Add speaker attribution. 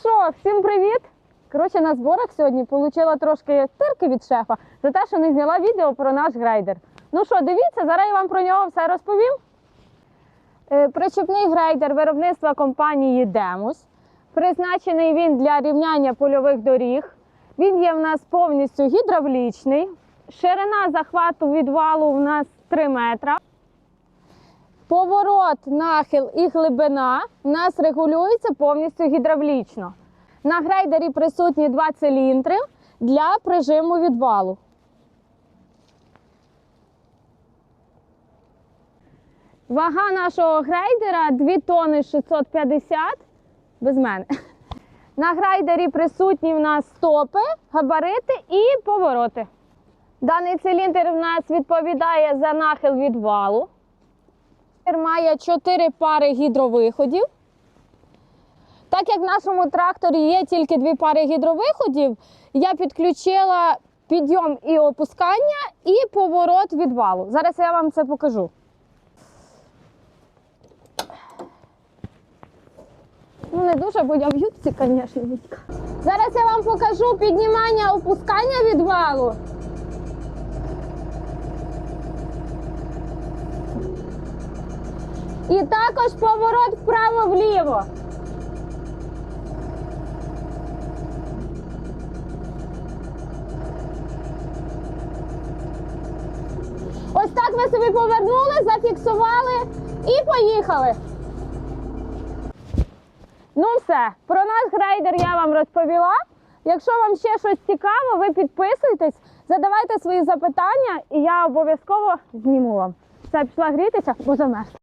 Speaker 1: що, всім привіт! Коротше, на зборах сьогодні отримала трошки тирки від шефа за те, що не зняла відео про наш грейдер. Ну що, дивіться, зараз я вам про нього все розповім. Е, Причепний грейдер виробництва компанії Демус. Призначений він для рівняння польових доріг. Він є в нас повністю гідравлічний. Ширина захвату відвалу у нас 3 метра. Поворот, нахил і глибина у нас регулюється повністю гідравлічно. На грейдері присутні два циліндри для прижиму відвалу. Вага нашого грейдера 2 тони 650 без мене. На грейдері присутні в нас стопи, габарити і повороти. Даний циліндр в нас відповідає за нахил відвалу. Трактор має 4 пари гідровиходів. Так як в нашому тракторі є тільки дві пари гідровиходів, я підключила підйом і опускання і поворот відвалу. Зараз я вам це покажу. Ну, не дуже, бо я в юбці, звісно. Зараз я вам покажу піднімання опускання відвалу. І також поворот вправо-вліво. Ось так ми собі повернули, зафіксували і поїхали. Ну все, про наш грейдер я вам розповіла. Якщо вам ще щось цікаво, ви підписуйтесь, задавайте свої запитання, і я обов'язково зніму вам. Все, пішла грітися, бо замерзла.